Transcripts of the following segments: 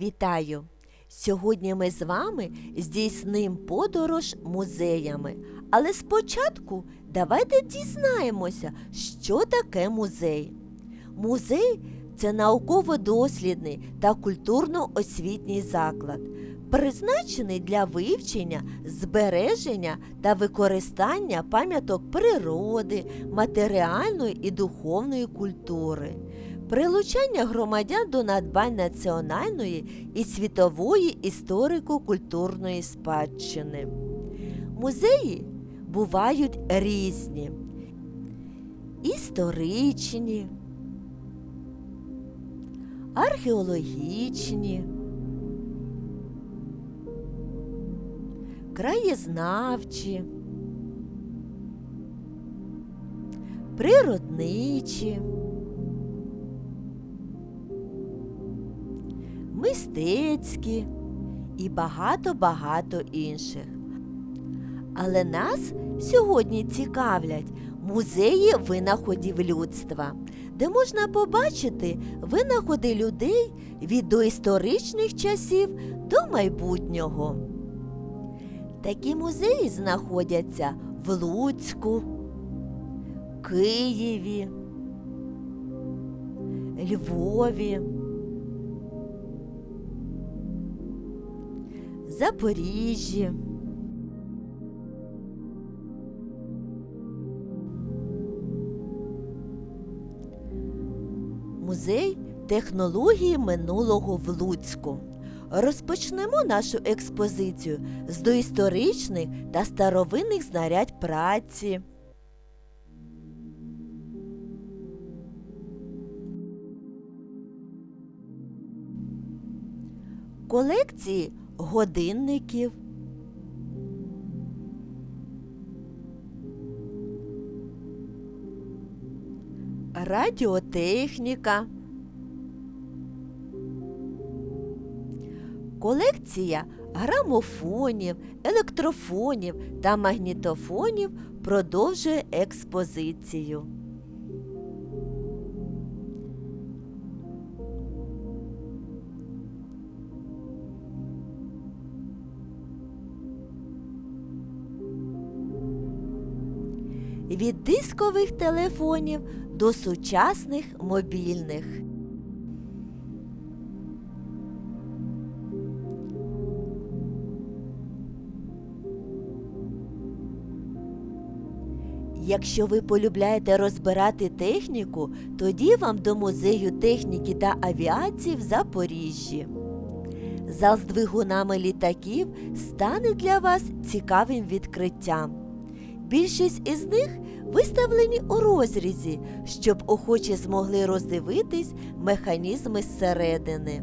Вітаю! Сьогодні ми з вами здійснимо подорож музеями. Але спочатку давайте дізнаємося, що таке музей. Музей це науково-дослідний та культурно-освітній заклад, призначений для вивчення, збереження та використання пам'яток природи, матеріальної і духовної культури, прилучання громадян до надбань національної і світової історико-культурної спадщини. Музеї бувають різні, історичні, археологічні, краєзнавчі, природничі, мистецькі і багато-багато інших. Але нас сьогодні цікавлять музеї винаходів людства, де можна побачити винаходи людей від доісторичних часів до майбутнього. Такі музеї знаходяться в Луцьку, Києві, Львові, Запоріжжі. Музей технології минулого в Луцьку. Розпочнемо нашу експозицію з доісторичних та старовинних знарядь праці. Колекції годинників. Радіотехніка. Колекція грамофонів, електрофонів та магнітофонів продовжує експозицію. Від дискових телефонів до сучасних мобільних. Якщо ви полюбляєте розбирати техніку, тоді вам до музею техніки та авіації в Запоріжжі. Зал з двигунами літаків стане для вас цікавим відкриттям. Більшість із них виставлені у розрізі, щоб охочі змогли роздивитись механізми зсередини.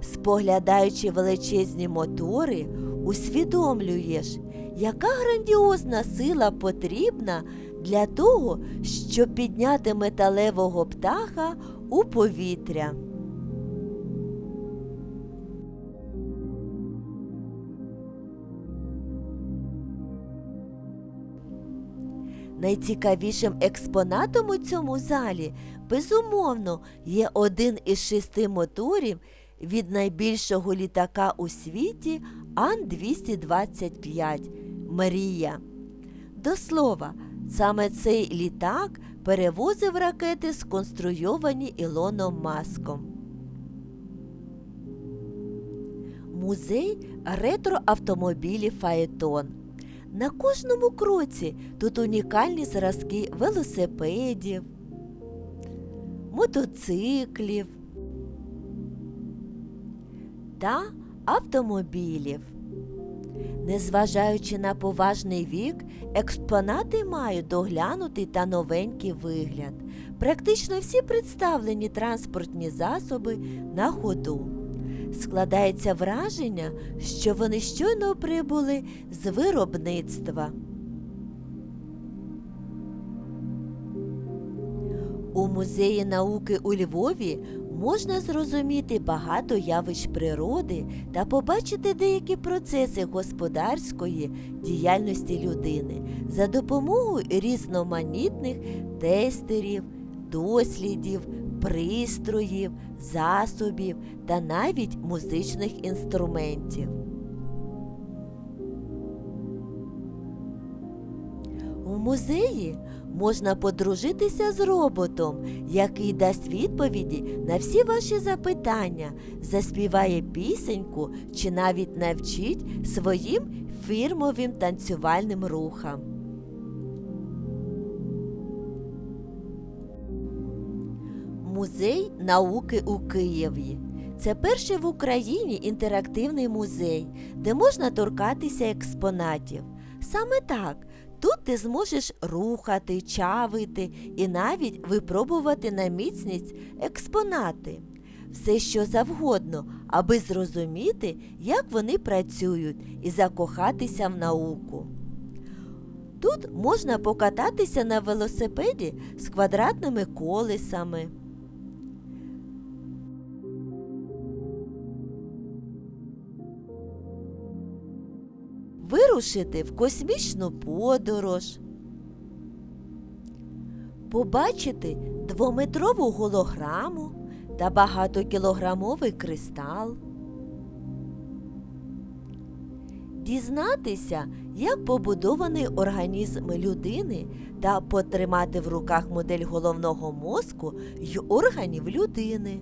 Споглядаючи величезні мотори, усвідомлюєш, яка грандіозна сила потрібна для того, щоб підняти металевого птаха у повітря. Найцікавішим експонатом у цьому залі, безумовно, є один із шести моторів від найбільшого літака у світі Ан-225 Марія. До слова, саме цей літак перевозив ракети, сконструйовані Ілоном Маском. Музей ретроавтомобілів Фаетон. На кожному кроці тут унікальні зразки велосипедів, мотоциклів та автомобілів. Незважаючи на поважний вік, експонати мають доглянутий та новенький вигляд. Практично всі представлені транспортні засоби на ходу. Складається враження, що вони щойно прибули з виробництва. У музеї науки у Львові можна зрозуміти багато явищ природи та побачити деякі процеси господарської діяльності людини за допомогою різноманітних тестерів, дослідів, пристроїв, засобів та навіть музичних інструментів. У музеї можна подружитися з роботом, який дасть відповіді на всі ваші запитання, заспіває пісеньку чи навіть навчить своїм фірмовим танцювальним рухам. Музей науки у Києві. Це перший в Україні інтерактивний музей, де можна торкатися експонатів. Саме так, тут ти зможеш рухати, чавити і навіть випробувати на міцність експонати. Все, що завгодно, аби зрозуміти, як вони працюють і закохатися в науку. Тут можна покататися на велосипеді з квадратними колесами. Вирушити в космічну подорож, побачити двометрову голограму та багатокілограмовий кристал, дізнатися, як побудований організм людини та потримати в руках модель головного мозку й органів людини.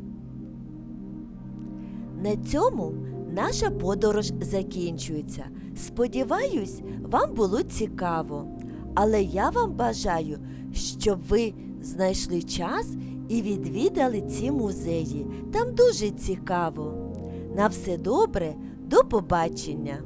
На цьому наша подорож закінчується. Сподіваюсь, вам було цікаво. Але я вам бажаю, щоб ви знайшли час і відвідали ці музеї. Там дуже цікаво. На все добре, до побачення!